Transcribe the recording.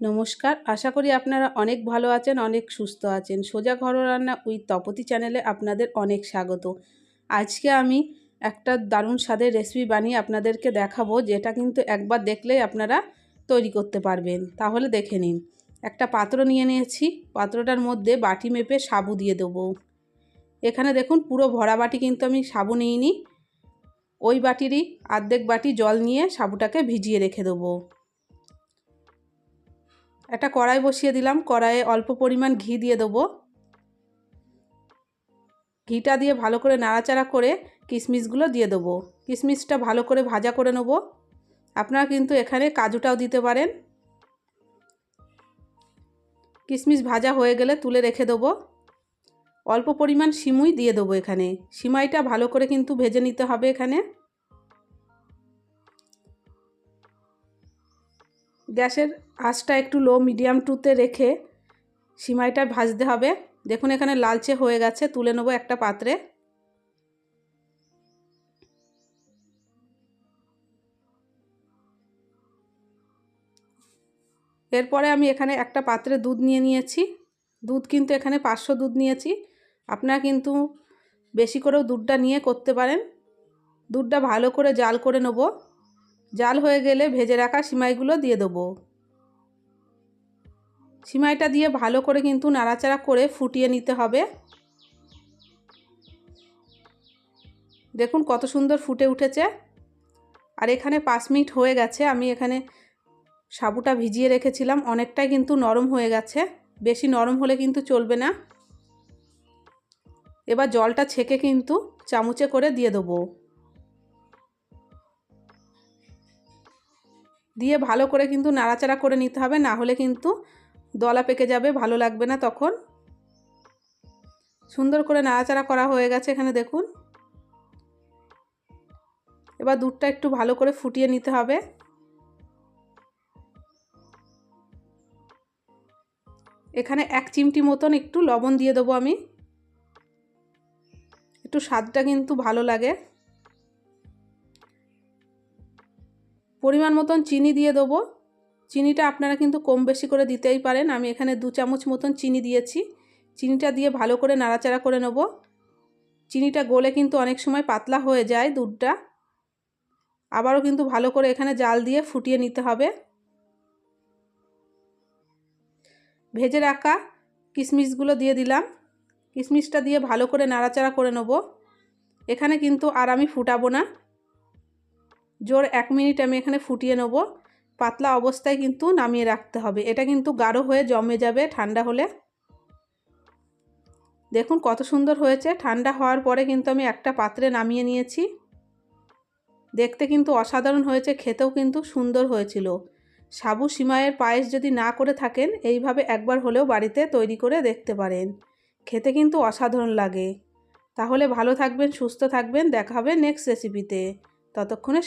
নমস্কার। আশা করি আপনারা অনেক ভালো আছেন, অনেক সুস্থ আছেন। সোজা ঘরোয়া রান্না উইথ তপতি চ্যানেলে আপনাদের অনেক স্বাগত। আজকে আমি একটা দারুণ স্বাদের রেসিপি বানিয়ে আপনাদেরকে দেখাবো, যেটা কিন্তু একবার দেখলেই আপনারা তৈরি করতে পারবেন। তাহলে দেখে নিন। একটা পাত্র নিয়ে নিয়েছি, পাত্রটার মধ্যে বাটি মেপে সাবু দিয়ে দেবো। এখানে দেখুন, পুরো ভরা বাটি কিন্তু আমি সাবু নিইনি। ওই বাটিরই আর্ধেক বাটি জল নিয়ে সাবুটাকে ভিজিয়ে রেখে দেবো। একটা কড়াই বসিয়ে দিলাম, কড়াইয়ে অল্প পরিমাণ ঘি দিয়ে দেবো। ঘিটা দিয়ে ভালো করে নাড়াচাড়া করে কিশমিশগুলো দিয়ে দেবো। কিশমিশটা ভালো করে ভাজা করে নেব। আপনারা কিন্তু এখানে কাজুটাও দিতে পারেন। কিশমিশ ভাজা হয়ে গেলে তুলে রেখে দেবো। অল্প পরিমাণ সিমুই দিয়ে দেবো এখানে। সিমাইটা ভালো করে কিন্তু ভেজে নিতে হবে এখানে। গ্যাসের আঁচটা একটু লো মিডিয়াম টুতে রেখে সিমাইটা ভাজতে হবে। দেখুন এখানে লালচে হয়ে গেছে, তুলে নেব একটা পাত্রে। এরপরে আমি এখানে একটা পাত্রে দুধ নিয়ে নিয়েছি। দুধ কিন্তু এখানে পাঁচশো দুধ নিয়েছি। আপনারা কিন্তু বেশি করেও দুধটা নিয়ে করতে পারেন। দুধটা ভালো করে জাল করে নেব। জাল হয়ে গেলে ভেজে রাখা সিমাইগুলো দিয়ে দেবো। সিমাইটা দিয়ে ভালো করে কিন্তু নাড়াচাড়া করে ফুটিয়ে নিতে হবে। দেখুন কত সুন্দর ফুটে উঠেছে। আর এখানে পাঁচ মিনিট হয়ে গেছে, আমি এখানে সাবুটা ভিজিয়ে রেখেছিলাম, অনেকটাই কিন্তু নরম হয়ে গেছে। বেশি নরম হলে কিন্তু চলবে না। এবার জলটা ছেঁকে কিন্তু চামচে করে দিয়ে দেবো। দিয়ে ভালো করে কিন্তু নাড়াচাড়া করে নিতে হবে, না হলে কিন্তু দলা পেকে যাবে, ভালো লাগবে না তখন। সুন্দর করে নাড়াচাড়া করা হয়ে গেছে এখানে, দেখুন। এবার দুধটা একটু ভালো করে ফুটিয়ে নিতে হবে। এখানে এক চিমটি মতন একটু লবণ দিয়ে দেবো আমি। একটু স্বাদটা কিন্তু ভালো লাগে। পরিমাণ মতন চিনি দিয়ে দেবো। চিনিটা আপনারা কিন্তু কম বেশি করে দিতেই পারেন। আমি এখানে দু চামচ মতন চিনি দিয়েছি। চিনিটা দিয়ে ভালো করে নাড়াচাড়া করে নেব। চিনিটা গলে কিন্তু অনেক সময় পাতলা হয়ে যায় দুধটা। আবারও কিন্তু ভালো করে এখানে জাল দিয়ে ফুটিয়ে নিতে হবে। ভেজে রাখা কিশমিশগুলো দিয়ে দিলাম। কিশমিশটা দিয়ে ভালো করে নাড়াচাড়া করে নেব। এখানে কিন্তু আর আমি ফুটাবো না। জোর এক মিনিট আমি এখানে ফুটিয়ে নেব। পাতলা অবস্থায় কিন্তু নামিয়ে রাখতে হবে। এটা কিন্তু গাঢ় হয়ে জমে যাবে ঠান্ডা হলে। দেখুন কত সুন্দর হয়েছে। ঠান্ডা হওয়ার পরে কিন্তু আমি একটা পাত্রে নামিয়ে নিয়েছি। দেখতে কিন্তু অসাধারণ হয়েছে, খেতেও কিন্তু সুন্দর হয়েছিল। সাবু সিমাইয়ের পায়েস যদি না করে থাকেন, এইভাবে একবার হলেও বাড়িতে তৈরি করে দেখতে পারেন। খেতে কিন্তু অসাধারণ লাগে। তাহলে ভালো থাকবেন, সুস্থ থাকবেন। দেখা হবে নেক্সট রেসিপিতে ততক্ষণে